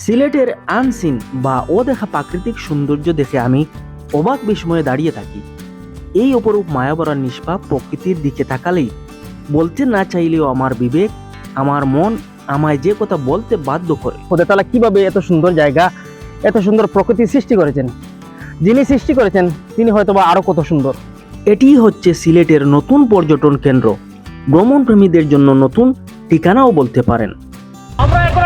সিলেটের আনসিন বা অদেখা প্রাকৃতিক সৌন্দর্য দেখে আমি অবাক বিস্ময়ে দাঁড়িয়ে থাকি। এই অপরূপ মায়াবরা নিষ্পাপ প্রকৃতির দিকে তাকালেই বলতে না চাইলেও আমার বিবেক আমার মন আমায় যে কথা বলতে বাধ্য করে। খোদা তালা কীভাবে এত সুন্দর জায়গা এত সুন্দর প্রকৃতি সৃষ্টি করেছেন? যিনি সৃষ্টি করেছেন তিনি হয়তো বা আরও কত সুন্দর। এটি হচ্ছে সিলেটের নতুন পর্যটন কেন্দ্র। ভ্রমণপ্রেমীদের জন্য নতুন ঠিকানাও বলতে পারেন। আমরা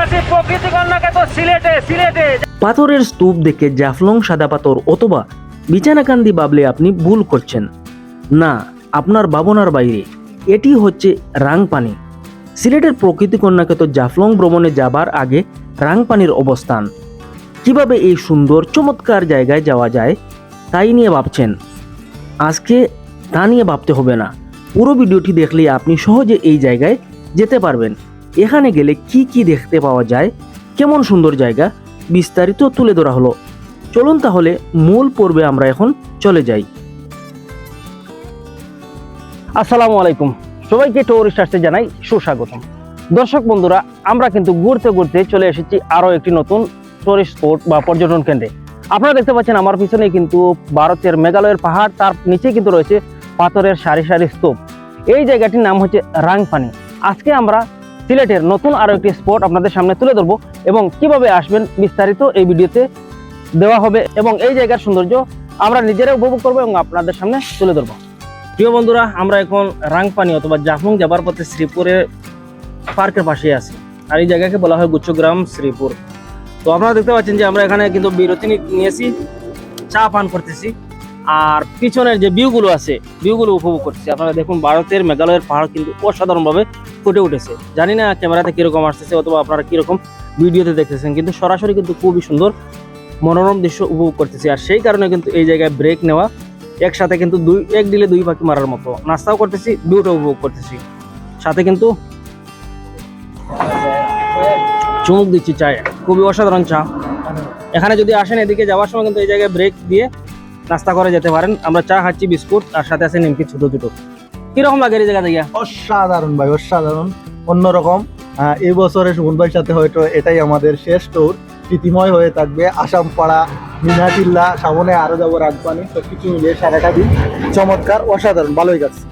পাথরের স্তূপ দেখে জাফলং সাদা পাথর অথবা বিছানাকান্দি ভাবলে আপনি ভুল করছেন। না, আপনার ভাবনার বাইরে। এটি হচ্ছে রাংপানি। সিলেটের প্রকৃতি কন্যাকে তো জাফলং ভ্রমণে যাবার আগে রাংপানির অবস্থান। কীভাবে এই সুন্দর, চমৎকার জায়গায় যাওয়া যায়, তাই নিয়ে ভাবছেন। আজকে তা নিয়ে ভাবতে হবে না। পুরো ভিডিওটি দেখলে আপনি সহজে এই জায়গায় যেতে পারবেন। এখানে গেলে কি কি দেখতে পাওয়া যায় কেমন সুন্দর জায়গা? বিস্তারিত তুলে ধরা হলো। চলুন তাহলে মূল পর্বে আমরা এখন চলে যাই। আসসালামু আলাইকুম। সবাইকে টুরিস্ট আসতে জানাই সুস্বাগতম। দর্শক বন্ধুরা, আমরা কিন্তু ঘুরতে ঘুরতে চলে এসেছি আরও একটি নতুন টুরিস্ট স্পট বা পর্যটন কেন্দ্রে। আপনারা দেখতে পাচ্ছেন আমার পিছনে কিন্তু ভারতের মেঘালয়ের পাহাড়, তার নিচে কিন্তু রয়েছে পাথরের সারি সারি স্তূপ। এই জায়গাটির নাম হচ্ছে রাংপানি। আজকে আমরা সিলেটের নতুন আরও একটি স্পট আপনাদের সামনে তুলে ধরবো এবং কীভাবে আসবেন বিস্তারিত এই ভিডিওতে দেওয়া হবে এবং এই জায়গার সৌন্দর্য আমরা নিজেরা উপভোগ করব এবং আপনাদের সামনে তুলে ধরবো। প্রিয় বন্ধুরা, আমরা এখন রাংপানি অথবা জাফলং যাবার পথে শ্রীপুরের পার্কের পাশে আছি। আর এই জায়গাকে বলা হয় গুচ্ছগ্রাম শ্রীপুর। তো আপনারা দেখতে পাচ্ছেন যে আমরা এখানে কিন্তু বিরতি নিয়েছি, চা পান করতেছি। আর পিছনের যে ভিউগুলো আছে, ভিউগুলো উপভোগ করতেছি। আপনারা দেখুন, ভারতের মেঘালয়ের পাহাড় কিন্তু অসাধারণভাবে ফুটে উঠেছে। জানি না ক্যামেরাতে কীরকম আসতেছে অথবা আপনারা কীরকম ভিডিওতে দেখতেছেন, কিন্তু সরাসরি কিন্তু খুবই সুন্দর মনোরম দৃশ্য উপভোগ করতেছি। আর সেই কারণে কিন্তু এই জায়গায় ব্রেক নেওয়া, একসাথে কিন্তু দুই, এক দিলে দুই পাখি মারার মতো নাস্তাও করতেছি ভিউটা উপভোগ করতেছি। সাথে কিন্তু চুমুক দিচ্ছি চায়ে, খুবই অসাধারণ চা। এখানে যদি আসেন এদিকে যাওয়ার সময় কিন্তু এই জায়গায় ব্রেক দিয়ে নাস্তা করে যেতে পারেন। আমরা চা খাচ্ছি, বিস্কুট, আর সাথে আছে নিমকি ছোটো ছোট কীরকম লাগে এই জায়গা থেকে অসাধারণ ভাই অসাধারণ। অন্যরকম এই বছরে সুমন ভাইয়ের সাথে হয়তো এটাই আমাদের শেষ ট্যুর স্মৃতিময় হয়ে থাকবে আসাম পাড়া মিনাটিল্লা সামনে আরও যাব রাজবানি সব কিছু মিলিয়ে সারাটা দিন চমৎকার অসাধারণ ভালোই গেছে।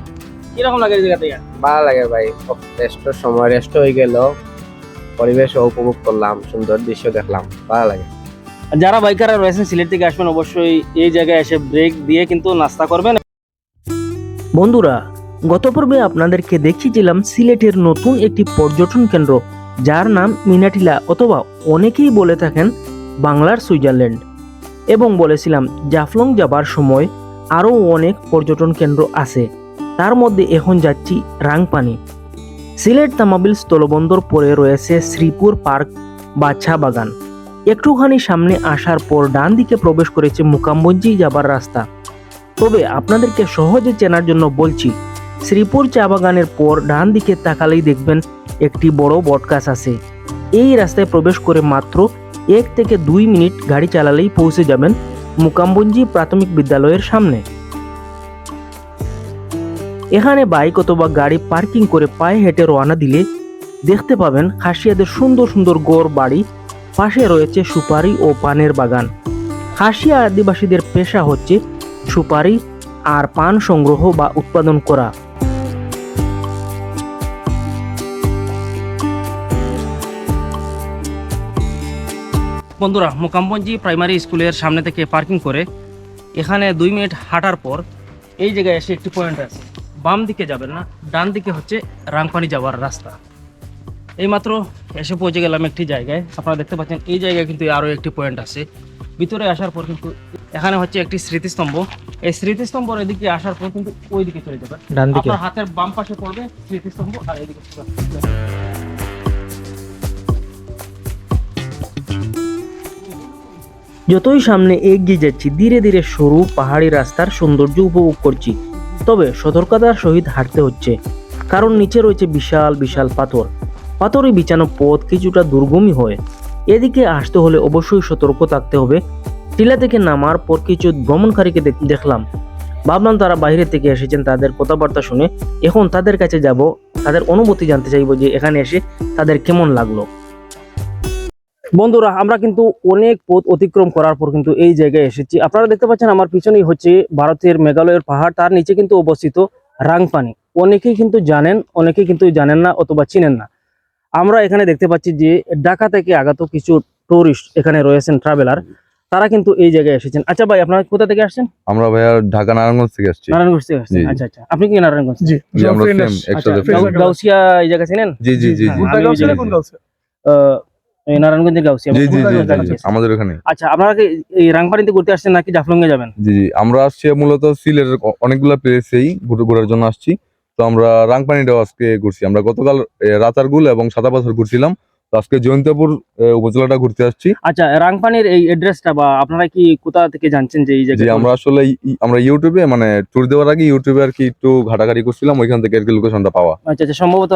কীরকম লাগে এই জায়গা থেকে ভালো লাগে ভাই রেস্ট সময় রেস্ট হয়ে গেল। পরিবেশ উপভোগ করলাম সুন্দর দৃশ্য দেখলাম ভালো লাগে। যারা বাইকাররা রয়েছেন সিলেট থেকে আসবেন অবশ্যই এই জায়গায় এসে ব্রেক দিয়ে কিন্তু নাস্তা করবেন। বন্ধুরা গত পর্বে আপনাদেরকে দেখিয়েছিলাম সিলেটের নতুন একটি পর্যটন কেন্দ্র, যার নাম মিনাটিলা অথবা অনেকেই বলে থাকেন বাংলার সুইজারল্যান্ড। এবং বলেছিলাম, জাফলং যাবার সময় আরও অনেক পর্যটন কেন্দ্র আছে। তার মধ্যে এখন যাচ্ছি রাংপানি। সিলেট তামাবিল স্থলবন্দর পরে রয়েছে শ্রীপুর পার্ক বা চা বাগান। একটুখানি সামনে আসার পর ডান দিকে প্রবেশ করেছে মুকাম্বঞ্জি যাবার রাস্তা। তবে আপনাদেরকে সহজে চেনার জন্য বলছি শ্রীপুর চা বাগানের পর ডান দিকে তাকালেই দেখবেন একটি বড় বটগাছ আছে। এই রাস্তায় প্রবেশ করে মাত্র এক থেকে দুই মিনিট গাড়ি চালালেই পৌঁছে যাবেন মুকাম্বঞ্জি প্রাথমিক বিদ্যালয়ের সামনে। এখানে বাইক অথবা গাড়ি পার্কিং করে পায়ে হেঁটে রওনা দিলে দেখতে পাবেন খাসিয়াদের সুন্দর সুন্দর গড় বাড়ি, পাশে রয়েছে সুপারি ও পানের বাগান। খাসিয়া আদিবাসীদের পেশা হচ্ছে সুপারি আর পান সংগ্রহ বা উৎপাদন করা। বন্ধুরা মোকামগঞ্জি প্রাইমারি স্কুলের সামনে থেকে পার্কিং করে এখানে দুই মিনিট হাঁটার পর এই জায়গায় এসে একটি পয়েন্ট আছে। বাম দিকে যাবেন না ডান দিকে হচ্ছে রাংপানি যাওয়ার রাস্তা। এইমাত্র এসে পৌঁছে গেলাম একটি জায়গায়। আপনারা দেখতে পাচ্ছেন এই জায়গায় কিন্তু আরও একটি পয়েন্ট আছে। ভিতরে আসার পর কিন্তু এখানে হচ্ছে একটি স্মৃতিস্তম্ভ। এই স্মৃতিস্তম্ভর এদিকে আসার পর কিন্তু ওই দিকে চলে যাবে ডান দিকে। হাতের বাম পাশে পড়বে স্মৃতিস্তম্ভ আর এদিকে যতই সামনে এগিয়ে যাচ্ছি, ধীরে ধীরে সরু পাহাড়ি রাস্তার সৌন্দর্য উপভোগ করছি। তবে সতর্কতার সহিত হাঁটতে হচ্ছে, কারণ নিচে রয়েছে বিশাল বিশাল পাথর। পাথরে বিছানো পথ কিছুটা দুর্গমই হয়। এদিকে আসতে হলে অবশ্যই সতর্ক থাকতে হবে। টিলা থেকে নামার পর কিছু ভ্রমণকারীকে দেখলাম। ভাবলাম তারা বাইরে থেকে এসেছেন, তাদের কথাবার্তা শুনে। এখন তাদের কাছে যাব, তাদের অনুভূতি জানতে চাইব যে এখানে এসে তাদের কেমন লাগল। বন্ধুরা আমরা কিন্তু অনেক পথ অতিক্রম করার পর কিন্তু এই জায়গায় এসেছি। আপনারা দেখতে পাচ্ছেন আমার পিছনেই হচ্ছে ভারতের মেঘালয়ের পাহাড়। তার নিচে কিন্তু অবস্থিত রাংপানি। অনেকেই কিন্তু জানেন অনেকেই কিন্তু জানেন না অথবা চিনেন না। আমরা এখানে দেখতে পাচ্ছি যে ঢাকা থেকে আগত কিছু টুরিস্ট এখানে রয়েছেন ট্রাভেলার তারা কিন্তু এই জায়গায় এসেছেন। আচ্ছা ভাই আপনারা কোথা থেকে আসছেন? আমরা ভাইয়া ঢাকা নারায়ণগঞ্জ থেকে আসছি। নারায়ণগঞ্জ থেকে আসছেন। আচ্ছা আচ্ছা। আপনি কি নারায়ণগঞ্জ? জি জি, আমরা আসছে। একসাথে আচ্ছা, গাউসিয়া। এই জায়গা চিনেন? জি জি জি জি। কোন গাউসিয়া? নারায়ণগঞ্জের গাউসিয়া জি জি জি আমাদের ওখানে আচ্ছা আপনারা কি এই রাংপানিতে ঘুরতে আসছেন নাকি যাবেন? জি জি আমরা আসছি মূলত সিলেটের অ- অনেকগুলা প্লেসেই ঘুরে ঘোরার জন্য আসছি। তো আমরা রাংপানিটাও আজকে ঘুরছি। আমরা গতকাল রাতার রাতারগুল এবং সাদা পাথর ঘুরছিলাম। তো আজকে জয়ন্তপুর উপজেলাটা ঘুরতে আসছি। আচ্ছা রাংপানির এই অ্যাড্রেসটা বা আপনারা কি কোথা থেকে জানছেন যে এই জায়গা আমরা আসলে আমরা ইউটিউবে মানে ট্যুর দেওয়ার আগে ইউটিউবে আর কি একটু ঘাটাঘাটি করছিলাম ওইখান থেকে আর কি লোকেশনটা পাওয়া। আচ্ছা আচ্ছা সম্ভবত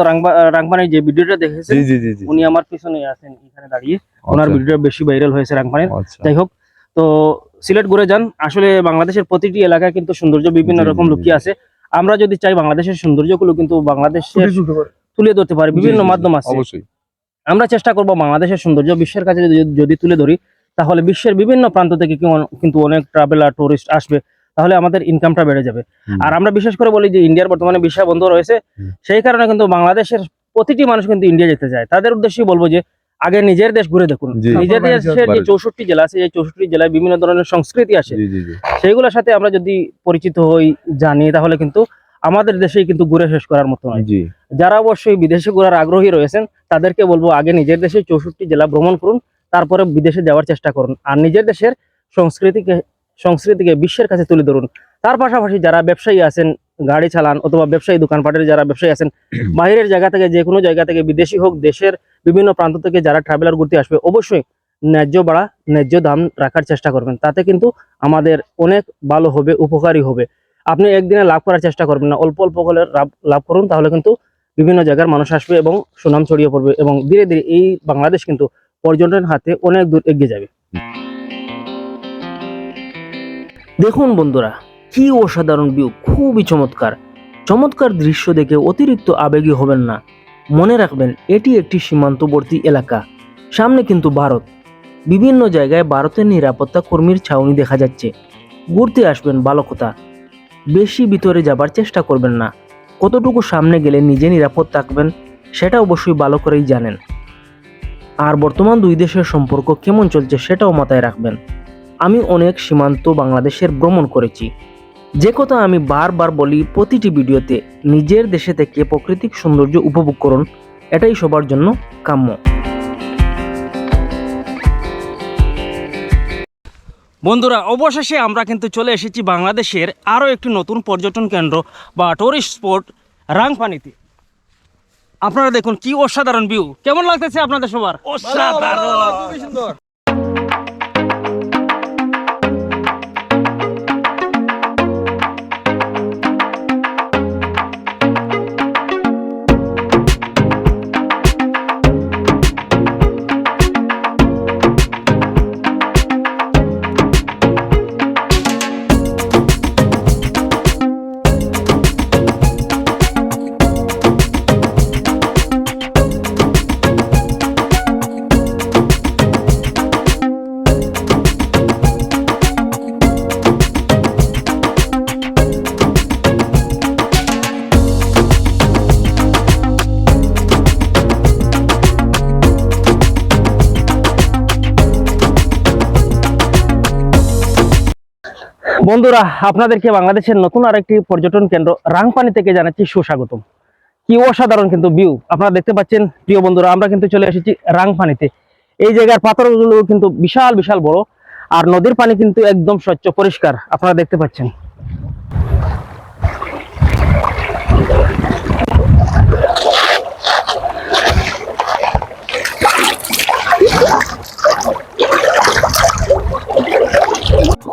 রাংপানির যে ভিডিওটা দেখেছেন জি জি জি উনি আমার পিছনে আছেন এখানে দাঁড়িয়ে। ওনার আচ্ছা, ভিডিওটা বেশি ভাইরাল হয়েছে রাংপানির। আচ্ছা। যাই হোক তো সিলেট ঘুরে যান। আসলে বাংলাদেশের প্রতিটি এলাকায় কিন্তু সৌন্দর্য বিভিন্ন রকম লুকিয়ে আছে। আমরা যদি চাই বাংলাদেশের সৌন্দর্যগুলো কিন্তু বাংলাদেশের। তুলে ধরতে পারি। বিভিন্ন মাধ্যম আছে। অবশ্যই। আমরা চেষ্টা করব বাংলাদেশের সৌন্দর্য বিশ্বের কাছে যদি- যদি তুলে ধরি তাহলে বিশ্বের বিভিন্ন প্রান্ত থেকে কিন্তু অনেক ট্রাভেলার টুরিস্ট আসবে তাহলে আমাদের ইনকামটা বেড়ে যাবে। আর আমরা বিশেষ করে বলি যে ইন্ডিয়ার বর্তমানে ভিসা বন্ধ রয়েছে সেই কারণে কিন্তু বাংলাদেশের প্রতিটি মানুষ কিন্তু ইন্ডিয়া যেতে চায়। তাদের উদ্দেশ্যেই বলব যে আগে নিজের দেশ ঘুরে দেখুন। নিজের দেশের যে চৌষট্টি জেলা আছে এই চৌষট্টি জেলায় বিভিন্ন ধরনের সংস্কৃতি আছে জি জি জি। সেইগুলোর সাথে আমরা যদি পরিচিত হই জানি তাহলে কিন্তু আমাদের দেশেই কিন্তু ঘুরে শেষ করার মতো নয়। জি। যারা অবশ্যই বিদেশে ঘোরার আগ্রহী রয়েছেন তাদেরকে বলব আগে নিজের দেশে চৌষট্টি জেলা ভ্রমণ করুন তারপরে বিদেশে যাওয়ার চেষ্টা করুন। আর নিজের দেশের সংস্কৃতিকে সংস্কৃতিকে বিশ্বের কাছে তুলে ধরুন। তার পাশাপাশি যারা ব্যবসায়ী আছেন গাড়ি চালান অথবা ব্যবসায়ী দোকানপাটের যারা ব্যবসায়ী আছেন বাইরের জায়গা থেকে যে কোনো জায়গা থেকে বিদেশি হোক দেশের বিভিন্ন প্রান্ত থেকে যারা ট্রাভেলার ঘুরতে আসবে অবশ্যই ন্যায্য বাড়া ন্যায্য দাম রাখার চেষ্টা করবেন। তাতে কিন্তু আমাদের অনেক ভালো হবে উপকারী হবে। আপনি একদিনে লাভ করার চেষ্টা করবেন না। অল্প অল্প করে লাভ লাভ করুন তাহলে কিন্তু বিভিন্ন জায়গার মানুষ আসবে এবং সুনাম ছড়িয়ে পড়বে এবং ধীরে ধীরে এই বাংলাদেশ কিন্তু পর্যটন হাতে অনেক দূর এগিয়ে যাবে। দেখুন বন্ধুরা, কি অসাধারণ ভিউ খুবই চমৎকার। চমৎকার দৃশ্য দেখে অতিরিক্ত আবেগী হবেন না। মনে রাখবেন, এটি একটি সীমান্তবর্তী এলাকা। সামনে কিন্তু ভারত। বিভিন্ন জায়গায় ভারতের নিরাপত্তা কর্মীর ছাউনি দেখা যাচ্ছে। ঘুরতে আসবেন ভালো কথা বেশি ভিতরে যাবার চেষ্টা করবেন না। কতটুকু সামনে গেলে নিজে নিরাপদ থাকবেন, সেটা অবশ্যই ভালো করেই জানেন। আর বর্তমান দুই দেশের সম্পর্ক কেমন চলছে সেটাও মাথায় রাখবেন। আমি অনেক সীমান্ত বাংলাদেশের ভ্রমণ করেছি। যে কথা আমি বারবার বলি প্রতিটি ভিডিওতে, নিজের দেশে থেকে প্রাকৃতিক সৌন্দর্য উপভোগ করুন, এটাই সবার জন্য কাম্য। বন্ধুরা, অবশেষে আমরা কিন্তু চলে এসেছি বাংলাদেশের আরও একটি নতুন পর্যটন কেন্দ্র বা টুরিস্ট স্পট রাংপানিতে আপনারা দেখুন কি অসাধারণ ভিউ কেমন লাগতেছে আপনাদের সবার? অসাধারণ বন্ধুরা, আপনাদেরকে বাংলাদেশের নতুন আরেকটি পর্যটন কেন্দ্র রাংপানি থেকে জানাচ্ছি সুস্বাগতম। কি অসাধারণ কিন্তু ভিউ আপনারা দেখতে পাচ্ছেন, প্রিয় বন্ধুরা, আমরা কিন্তু চলে এসেছি রাংপানিতে। এই জায়গার পাথরগুলো কিন্তু বিশাল বিশাল বড়, আর নদীর পানি কিন্তু একদম স্বচ্ছ, পরিষ্কার, আপনারা দেখতে পাচ্ছেন।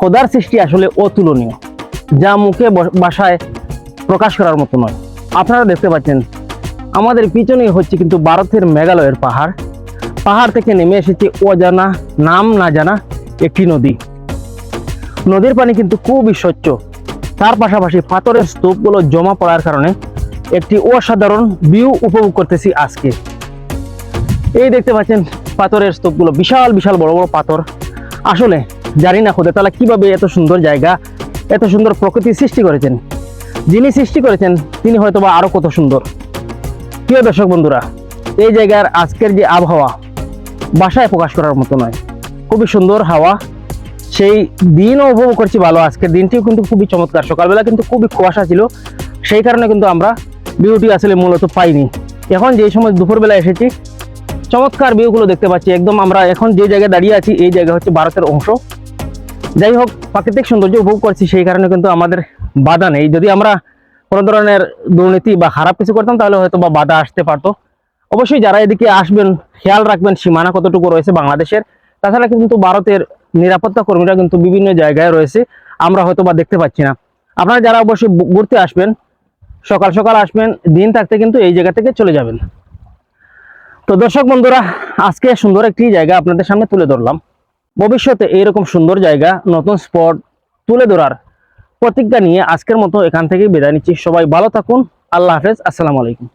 খোদার সৃষ্টি আসলে অতুলনীয়, যা মুখে বাসায় প্রকাশ করার মতো নয়। আপনারা দেখতে পাচ্ছেন, আমাদের পিছনেই হচ্ছে কিন্তু ভারতের মেঘালয়ের পাহাড়। পাহাড় থেকে নেমে এসেছে অজানা, নাম না জানা একটি নদী। নদীর পানি কিন্তু খুবই স্বচ্ছ। তার পাশাপাশি পাথরের স্তূপগুলো জমা পড়ার কারণে একটি অসাধারণ ভিউ উপভোগ করতেছি আজকে। এই দেখতে পাচ্ছেন, পাথরের স্তূপগুলো বিশাল বিশাল বড় বড় পাথর। আসলে জানি না খোদা তালা কীভাবে এত সুন্দর জায়গা, এত সুন্দর প্রকৃতি সৃষ্টি করেছেন। যিনি সৃষ্টি করেছেন, তিনি হয়তো বা আরও কত সুন্দর। প্রিয় দর্শক বন্ধুরা, এই জায়গার আজকের যে আবহাওয়া, বাসায় প্রকাশ করার মতো নয়। খুবই সুন্দর হাওয়া। সেই দিনও উপভোগ করছি ভালো। আজকের দিনটিও কিন্তু খুবই চমৎকার। সকালবেলা কিন্তু খুবই কুয়াশা ছিল। সেই কারণে কিন্তু আমরা ভিউটি আসলে মূলত পাইনি। এখন যে সময় দুপুরবেলা এসেছি, চমৎকার ভিউগুলো দেখতে পাচ্ছি। একদম আমরা এখন যে জায়গায় দাঁড়িয়ে আছি, এই জায়গা হচ্ছে ভারতের অংশ। যাই হোক প্রাকৃতিক সৌন্দর্য উপভোগ করছি, সেই কারণে কিন্তু আমাদের বাধা নেই। যদি আমরা কোনো ধরনের দুর্নীতি বা খারাপ কিছু করতাম, তাহলে হয়তো বা বাধা আসতে পারতো। অবশ্যই যারা এদিকে আসবেন, খেয়াল রাখবেন, সীমানা কতটুকু রয়েছে বাংলাদেশের। তাছাড়া কিন্তু ভারতের নিরাপত্তা কর্মীরা কিন্তু বিভিন্ন জায়গায় রয়েছে, আমরা হয়তো বা দেখতে পাচ্ছি না। আপনারা যারা অবশ্যই ঘুরতে আসবেন, সকাল সকাল আসবেন, দিন থাকতে কিন্তু এই জায়গা থেকে চলে যাবেন। তো দর্শক বন্ধুরা, আজকে সুন্দর একটি জায়গা আপনাদের সামনে তুলে ধরলাম। ভবিষ্যতে এইরকম সুন্দর জায়গা, নতুন স্পট তুলে ধরার প্রতিজ্ঞা নিয়ে আজকের মতো এখান থেকে বিদায় নিচ্ছি। সবাই ভালো থাকুন। আল্লাহ হাফেজ। আসসালামু আলাইকুম।